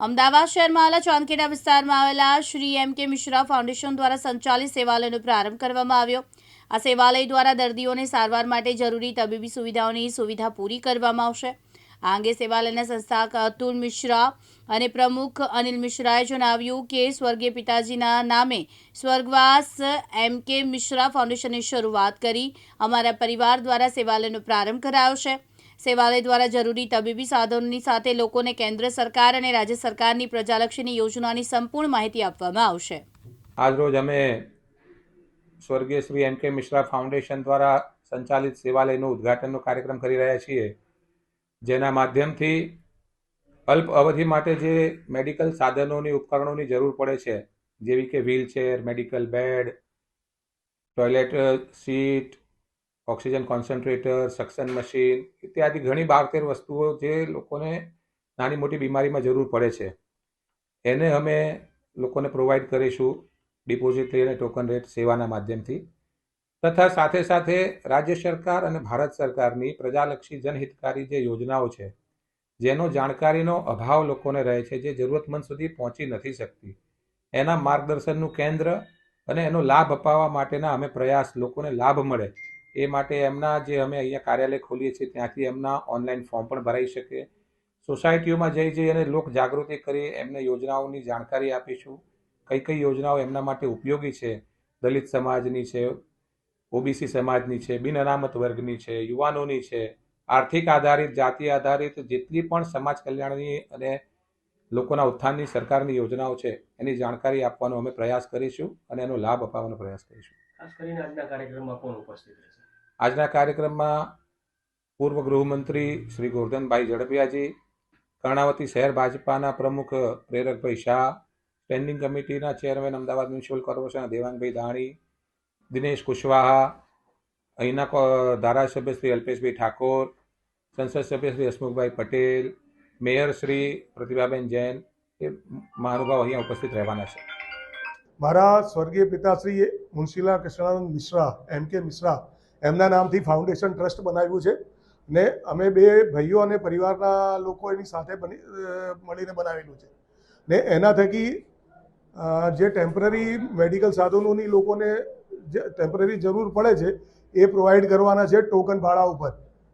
અમદાવાદ શહેરમાં આવેલા ચાંદખેડા વિસ્તારમાં આવેલા શ્રી એમ કે મિશ્રા ફાઉન્ડેશન દ્વારા સંચાલિત સેવાલયનો પ્રારંભ કરવામાં આવ્યો. આ સેવાલય દ્વારા દર્દીઓને સારવાર માટે જરૂરી તબીબી સુવિધાઓની સુવિધા પૂરી કરવામાં આવશે. આ અંગે સેવાલયના સંસ્થાક અતુલ મિશ્રા અને પ્રમુખ અનિલ મિશ્રાએ જણાવ્યું કે સ્વર્ગીય પિતાજીના નામે સ્વર્ગવાસ એમ કે મિશ્રા ફાઉન્ડેશનની શરૂઆત કરી અમારા પરિવાર દ્વારા સેવાલયનો પ્રારંભ કરાયો છે. સેવાલય દ્વારા જરૂરી તબીબી સાધનોની સાથે લોકોને કેન્દ્ર સરકાર અને રાજ્ય સરકારની પ્રજાલક્ષીની યોજનાની સંપૂર્ણ માહિતી આપવામાં આવશે. આજરોજ અમે સ્વર્ગીય શ્રી એમ કે મિશ્રા ફાઉન્ડેશન દ્વારા સંચાલિત સેવાલયનું ઉદ્ઘાટનનો કાર્યક્રમ કરી રહ્યા છીએ, જેના માધ્યમથી અલ્પ અવધિ માટે જે મેડિકલ સાધનોની ઉપકરણોની જરૂર પડે છે, જેવી કે wheelchair, medical bed, toilet seat oxygen concentrator suction machine ઇત્યાદિ ઘણી બારતેર વસ્તુઓ જે લોકોને નાની મોટી બીમારીમાં જરૂર પડે છે. એને અમે લોકોને પ્રોવાઈડ કરીશું ડિપોઝિટ અને ટોકન રેટ સેવાના માધ્યમથી. તથા સાથે સાથે રાજ્ય સરકાર અને ભારત સરકારની પ્રજાલક્ષી જનહિતકારી જે યોજનાઓ છે, જેનો જાણકારીનો અભાવ લોકોને રહે છે, જે જરૂરતમંદ સુધી પહોંચી નથી શકતી. એના માર્ગદર્શનનું કેન્દ્ર અને એનો લાભ અપાવવા માટેના અમે પ્રયાસ લોકોને લાભ મળે. એ માટે એમના જે અમે અહીંયા કાર્યાલય ખોલીએ છીએ, ત્યાંથી એમના ઓનલાઈન ફોર્મ પણ ભરાઈ શકે. સોસાયટીઓમાં જઈ જઈ અને લોક જાગૃતિ કરી એમને યોજનાઓની જાણકારી આપીશું. કઈ કઈ યોજનાઓ એમના માટે ઉપયોગી છે? દલિત સમાજની છે, ઓબીસી સમાજની છે, બિન અનામત વર્ગની છે, યુવાનોની છે. આર્થિક આધારિત, જાતિ આધારિત જેટલી પણ સમાજ કલ્યાણની અને લોકોના ઉત્થાનની સરકારની યોજનાઓ છે, એની જાણકારી આપવાનો અમે પ્રયાસ કરીશું અને એનો લાભ અપાવવાનો પ્રયાસ કરીશું. ખાસ કરીને આજના કાર્યક્રમમાં કોણ ઉપસ્થિત રહેશે? આજના કાર્યક્રમમાં પૂર્વ ગૃહમંત્રી શ્રી ગોરધનભાઈ ઝડપિયાજી, કર્ણાવતી શહેર ભાજપાના પ્રમુખ પ્રેરકભાઈ શાહ, સ્ટેન્ડિંગ કમિટીના ચેરમેન અમદાવાદ મ્યુનિસિપલ કોર્પોરેશનના દેવાંગભાઈ દાણી દિનેશ કુશવાહા, અહીંના ધારાસભ્ય શ્રી અલ્પેશભાઈ ઠાકોર, સંસદ સભ્ય શ્રી હસમુખભાઈ પટેલ, મેયર શ્રી પ્રતિભાબેન જૈન એ મહાનુભાવ અહીંયા ઉપસ્થિત રહેવાના છે. મારા સ્વર્ગીય પિતાશ્રી મુનશીલા કૃષ્ણાનંદ મિશ્રા, એમ કે મિશ્રા એમના નામથી ફાઉન્ડેશન ટ્રસ્ટ બનાવ્યું છે ને અમે બે ભાઈઓ અને પરિવારના લોકો એની સાથે મળીને બનાવેલું છે. ને એના થકી જે ટેમ્પરરી મેડિકલ સાધનોની લોકોને જે, ટેમ્પરરી જરૂર પડે છે, એ પ્રોવાઈડ કરવાના છે ટોકન ભાડા ઉપર,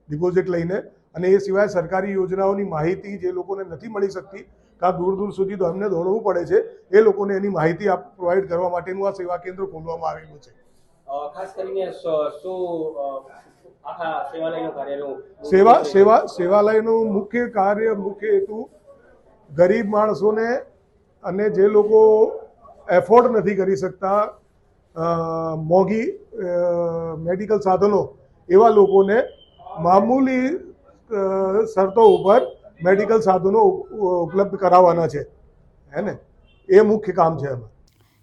ડિપોઝિટ લઈને. અને એ સિવાય સરકારી યોજનાઓની માહિતી જે લોકોને નથી મળી શકતી, કાં દૂર દૂર સુધી તો અમને દોડવું પડે છે, એ લોકોને એની માહિતી આપ, પ્રોવાઈડ કરવા માટેનું આ સેવા કેન્દ્ર ખોલવામાં આવેલું છે. ખાસ કરીને શું સેવા સેવા સેવાલયનું મુખ્ય કાર્ય મુખ્ય હેતુ ગરીબ માણસોને અને જે લોકો એફોર્ડ નથી કરી શકતા મોંઘી મેડિકલ સાધનો એવા લોકોને મામૂલી શરતો ઉપર મેડિકલ સાધનો ઉપલબ્ધ કરાવવાના છે. હે ને? એ મુખ્ય કામ છે એમાં.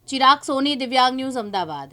ચિરાગ સોની દિવ્યાંગ ન્યૂઝ અમદાવાદ.